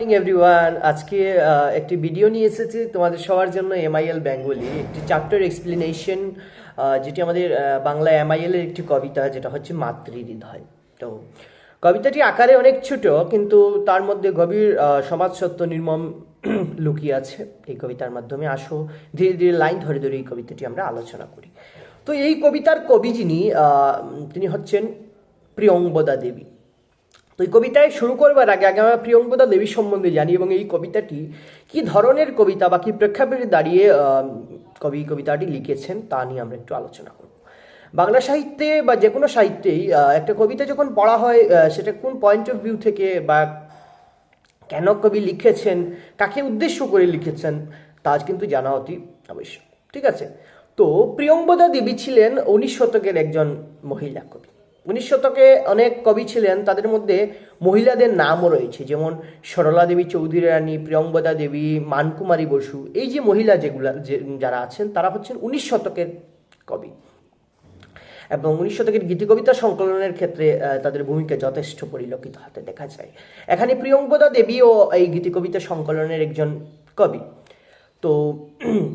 Morning everyone আজকে একটি video নিয়ে এসেছি তোমাদের সবার জন্য এমআইএল বেঙ্গলি একটি চ্যাপ্টার এক্সপ্লেনেশন যেটি আমাদের বাংলা এমআইএল এর একটি কবিতা, যেটা হচ্ছে মাতৃহৃদয়। তো কবিতাটি আকারে অনেক ছোট, কিন্তু তার মধ্যে গভীর সমাজ সত্য নির্মম লুকিয়ে আছে। এই কবিতার মাধ্যমে আসো, ধীরে ধীরে লাইন ধরে ধরে এই কবিতাটি আমরা আলোচনা করি। তো এই কবিতার কবি যিনি তিনি হচ্ছেন প্রিয়ঙ্গদা দেবী। তো এই কবিতায় শুরু করবার আগে আগে আমরা প্রিয়ঙ্কদা দেবী সম্বন্ধে জানি এবং এই কবিতাটি কি ধরনের কবিতা বা কি প্রেক্ষাপটে দাঁড়িয়ে কবি কবিতাটি লিখেছেন তা নিয়ে আমরা একটু আলোচনা করব। বাংলা সাহিত্যে বা যে কোনো সাহিত্যেই একটা কবিতা যখন পড়া হয় সেটা কোন পয়েন্ট অফ ভিউ থেকে বা কেন কবি লিখেছেন, কাকে উদ্দেশ্য করে লিখেছেন, তা কিন্তু জানা অতি আবশ্যক। ঠিক আছে? তো প্রিয়ঙ্বদা দেবী ছিলেন উনিশ শতকের একজন মহিলা কবি। উনিশ শতকে অনেক কবি ছিলেন, তাদের মধ্যে মহিলাদের নামও রয়েছে, যেমন সরলা দেবী চৌধুরী রানী, প্রিয়ঙ্গদা দেবী, মানকুমারী বসু। এই যে মহিলা যেগুলা, যে যারা আছেন, তারা হচ্ছেন উনিশ শতকের কবি। এবং উনিশ শতকের গীতিকবিতা সংকলনের ক্ষেত্রে তাদের ভূমিকা যথেষ্ট পরিলক্ষিত হাতে দেখা যায়। এখানে প্রিয়ঙ্গদা দেবীও এই গীতিকবিতা সংকলনের একজন কবি। তো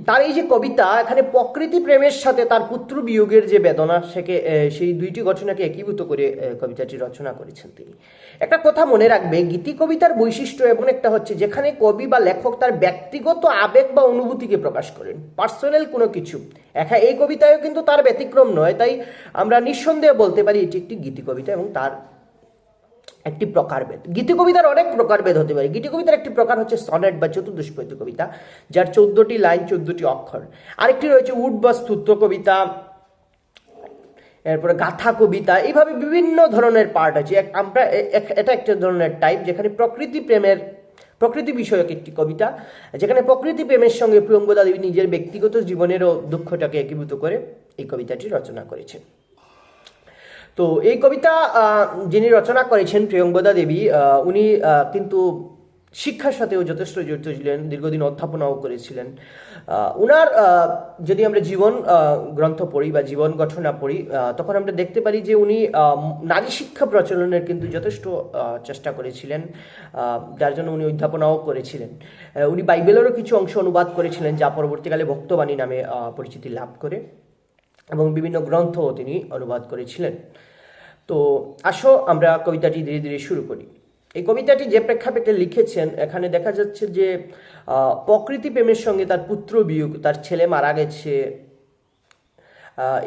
তার এই যে কবিতা, এখানে প্রকৃতি প্রেমের সাথে তার পুত্র বিয়োগের যে বেদনা, সেকে সেই দুইটি ঘটনাকে একীভূত করে কবিতাটি রচনা করেছেন তিনি। একটা কথা মনে রাখবে, গীতি কবিতার বৈশিষ্ট্য এমন একটা হচ্ছে, যেখানে কবি বা লেখক তার ব্যক্তিগত আবেগ বা অনুভূতিকে প্রকাশ করেন। পার্সোনাল কোনো কিছু। একা এই কবিতায়ও কিন্তু তার ব্যতিক্রম নয়, তাই আমরা নিঃসন্দেহে বলতে পারি এটি একটি গীতি কবিতা এবং তার একটি প্রকারভেদ গীতি কবিতার অনেক প্রকারভেদ হতে পারে। গীতি কবিতার একটি প্রকার হচ্ছে সনেট বা চতুর্দশপদ্য কবিতা, যার চোদ্দটি লাইন, চোদ্দটি অক্ষর। আরেকটি রয়েছে উড বা স্তোত্র কবিতা, এরপরে গাথা কবিতা এইভাবে বিভিন্ন ধরনের পার্ট আছে। আমরা এটা একটা ধরনের টাইপ যেখানে প্রকৃতি প্রেমের, প্রকৃতি বিষয়ক একটি কবিতা, যেখানে প্রকৃতি প্রেমের সঙ্গে প্রিয়ঙ্গদা দেবী নিজের ব্যক্তিগত জীবনেরও দুঃখটাকে একীভূত করে এই কবিতাটি রচনা করেছেন। তো এই কবিতা যিনি রচনা করেছেন প্রিয়ঙ্গদা দেবী উনি কিন্তু শিক্ষার সাথেও যথেষ্ট জড়িত ছিলেন, দীর্ঘদিন অধ্যাপনাও করেছিলেন। উনার যদি আমরা জীবন গ্রন্থ পড়ি বা জীবন গঠনা পড়ি তখন আমরা দেখতে পারি যে উনি নারী শিক্ষা প্রচলনের কিন্তু যথেষ্ট চেষ্টা করেছিলেন যার জন্য উনি অধ্যাপনাও করেছিলেন। উনি বাইবেলেরও কিছু অংশ অনুবাদ করেছিলেন, যা পরবর্তীকালে ভক্তবাণী নামে পরিচিতি লাভ করে। এবং বিভিন্ন গ্রন্থও তিনি অনুবাদ করেছিলেন। তো আসো আমরা কবিতাটি ধীরে ধীরে শুরু করি। এই কবিতাটি যে প্রেক্ষাপটে লিখেছেন, এখানে দেখা যাচ্ছে যে প্রকৃতি প্রেমের সঙ্গে তার পুত্র বিয়োগ, তার ছেলে মারা গেছে।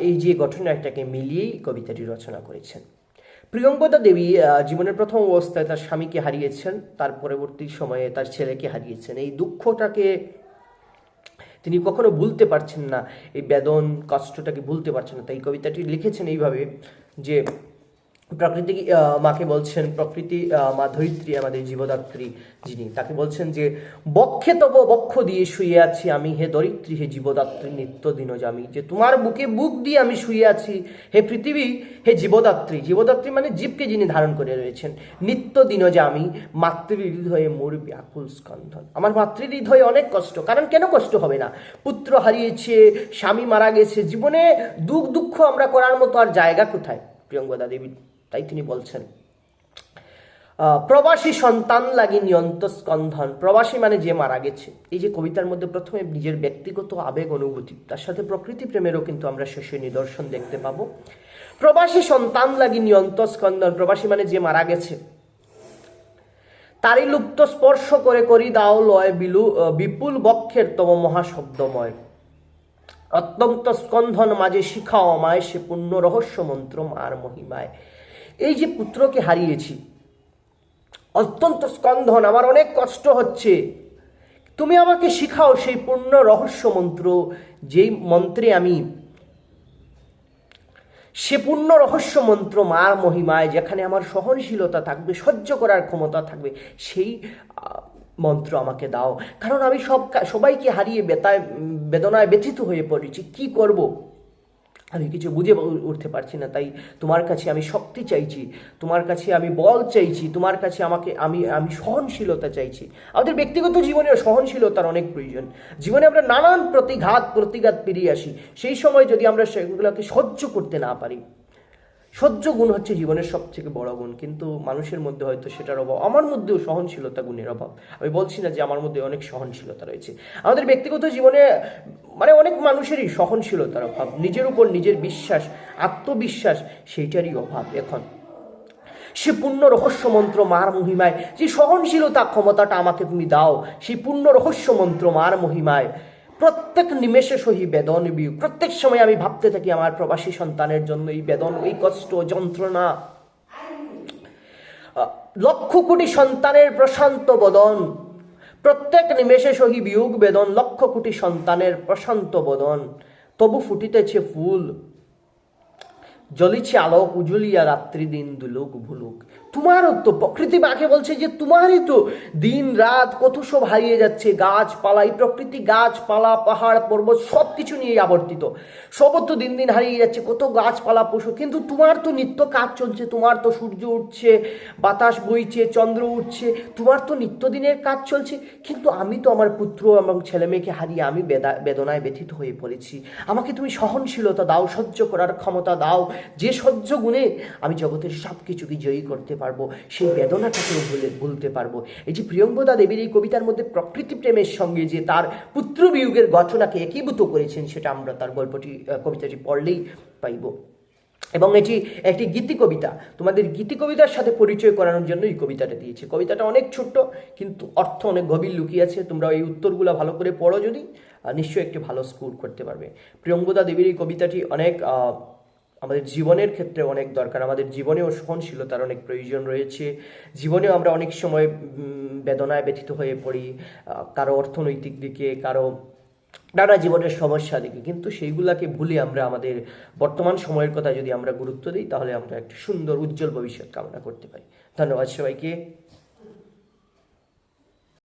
এই যে ঘটনাটাকে মিলিয়েই কবিতাটি রচনা করেছেন। প্রিয়ঙ্কদা দেবী জীবনের প্রথম অবস্থায় তার স্বামীকে হারিয়েছেন, তার পরবর্তী সময়ে তার ছেলেকে হারিয়েছেন। এই দুঃখটাকে তিনি কখনো ভুলতে পারছেন না। এই বেদন কষ্টটাকে ভুলতে পারছেন না? তাই কবিতাটি লিখেছেন এইভাবে যে প্রকৃতি মাকে বলছেন, প্রকৃতি মা ধরিত্রী আমাদের জীবদাত্রী যিনি, তাকে বলছেন যে, বক্ষে তব বক্ষ দিয়ে শুয়ে আছি আমি, হে ধরিত্রী হে জীবদাত্রী, নিত্য দিন আমি যে তোমার বুকে বুক দিয়ে আমি শুয়ে আছি, হে পৃথিবী, হে জীবদাত্রী জীবদাত্রী মানে জীবকে যিনি ধারণ করে রয়েছেন, নিত্য দিন যে আমি মাতৃ মোর ব্যাকুল স্কন্ধন। আমার মাতৃ অনেক কষ্ট, কারণ কেন কষ্ট হবে না? পুত্র হারিয়েছে, স্বামী মারা গেছে, জীবনে দুঃখ দুঃখ আমরা করার মতো আর জায়গা কোথায়? প্রিয়ঙ্গদা দেবী তাই তিনি বলছেন প্রবাসী সন্তান লাগি নিয়ন্ত স্কন্ধন। প্রবাসী মানে যে মারা গেছে। এই যে কবিতার মধ্যে প্রথমে নিজের ব্যক্তিগত আবেগ, অনুভূতি, তার সাথে প্রকৃতি প্রেমেরও কিন্তু আমরা শেষে নিদর্শন দেখতে পাবো। প্রবাসী সন্তান লাগি নিয়ন্ত স্কন্ধন। প্রবাসী মানে যে মারা গেছে, তারই লুপ্ত স্পর্শ করে করি দাও লয় বিলু বিপুল বক্ষের তম মহাশব্দময় অত্যন্ত স্কন্ধন মাঝে শিখাও আমায় সে পূর্ণ রহস্য মন্ত্র মার মহিমায়। এই যে পুত্রকে হারিয়েছি, অত্যন্ত স্কন্ধন, আমার অনেক কষ্ট হচ্ছে। তুমি আমাকে শিখাও সেই পূর্ণ রহস্য মন্ত্র, যেই মন্ত্রে আমি, সে পূর্ণ রহস্য মন্ত্র মার মহিমায়, যেখানে আমার সহনশীলতা থাকবে, সহ্য করার ক্ষমতা থাকবে, সেই মন্ত্র আমাকে দাও। কারণ আমি সব সবাইকে হারিয়ে বেতায়, বেদনায় ব্যথিত হয়ে পড়েছি। কি করব? আমি কিছু বুঝে উঠতে পারছি না, তাই তোমার কাছে আমি শক্তি চাইছি, তোমার কাছে আমি বল চাইছি, তোমার কাছে আমাকে আমি আমি সহনশীলতা চাইছি। আমাদের ব্যক্তিগত জীবনেও সহনশীলতার অনেক প্রয়োজন। জীবনে আমরা নানান প্রতিঘাত প্রতিঘাত পেরিয়ে আসি। সেই সময় যদি আমরা সেগুলোকে সহ্য করতে না পারি সহ্য গুণ হচ্ছে জীবনের সব থেকে বড় গুণ, কিন্তু মানুষের মধ্যে হয়তো সেটার অভাব, আমার মধ্যেও সহনশীলতা গুণের অভাব। আমি বলছি না যে আমার মধ্যে অনেক সহনশীলতা রয়েছে। আমাদের ব্যক্তিগত জীবনে মানে অনেক মানুষেরই সহনশীলতার অভাব, নিজের উপর নিজের বিশ্বাস, আত্মবিশ্বাস, সেইটারই অভাব এখন। সে পূর্ণ রহস্য মন্ত্র মার মহিমায়, যে সহনশীলতা ক্ষমতাটা আমাকে তুমি দাও, সেই পূর্ণ রহস্য মন্ত্র মার মহিমায় প্রত্যেক নিমেষে সহি বেদন বিয়োগ। প্রত্যেক সময় আমি ভাবতে থাকি আমার প্রবাসী সন্তানের জন্য এই বেদন ওই কষ্ট, যন্ত্রণা। লক্ষ কোটি সন্তানের প্রশান্ত বদন। প্রত্যেক নিমেষে সহি বিয়োগ বেদন, লক্ষ কোটি সন্তানের প্রশান্ত বদন। তবু ফুটিতেছে ফুল, জ্বলিছে আলোক উজলিয়া রাত্রি দিন দুলুক ভুলুক। তোমারও তো প্রকৃতি মাকে বলছে যে তোমারই তো দিন রাত কত সব হারিয়ে যাচ্ছে গাছপালা এই প্রকৃতি, গাছপালা, পাহাড়, পর্বত সব কিছু নিয়ে আবর্তিত। সব তো দিন দিন হারিয়ে যাচ্ছে, কত গাছপালা, পশু, কিন্তু তোমার তো নিত্য কাজ চলছে, তোমার তো সূর্য উঠছে, বাতাস বইছে, চন্দ্র উঠছে, তোমার তো নিত্যদিনের কাজ চলছে, কিন্তু আমি তো আমার পুত্র এবং ছেলে মেয়েকে হারিয়ে আমি বেদা- বেদনায় ব্যথিত হয়ে পড়েছি। আমাকে তুমি সহনশীলতা দাও, সহ্য করার ক্ষমতা দাও, যে সহ্য গুণে আমি জগতের সব কিছুকে জয়ী করতে পারব, সেই বেদনাটাকেও ভুলে ভুলতে পারব। এই যে প্রিয়ঙ্গদা দেবীর এই কবিতার মধ্যে প্রকৃতি প্রেমের সঙ্গে যে তার পুত্র বিয়োগের ঘটনাকে একীভূত করেছেন, সেটা আমরা তার গল্পটি কবিতাটি পড়লেই পাইব। এবং এটি একটি গীতি কবিতা। তোমাদের গীতি কবিতার সাথে পরিচয় করানোর জন্য এই কবিতাটা দিয়েছে। কবিতাটা অনেক ছোট্ট, কিন্তু অর্থ অনেক গভীর লুকিয়ে আছে। তোমরা এই উত্তরগুলো ভালো করে পড়ো যদি নিশ্চয়ই একটি ভালো স্কোর করতে পারবে। প্রিয়ঙ্গদা দেবীর এই কবিতাটি অনেক আমাদের জীবনের ক্ষেত্রে অনেক দরকার, আমাদের জীবনেও সহনশীলতার অনেক প্রয়োজন রয়েছে। জীবনেও আমরা অনেক সময় বেদনায় ব্যথিত হয়ে পড়ি কারও অর্থনৈতিক দিকে, কারও নানা জীবনের সমস্যা দিকে। কিন্তু সেইগুলাকে ভুলে আমরা আমাদের বর্তমান সময়ের কথা যদি আমরা গুরুত্ব দিই, তাহলে আমরা একটা সুন্দর, উজ্জ্বল ভবিষ্যৎ কামনা করতে পারি। ধন্যবাদ সবাইকে।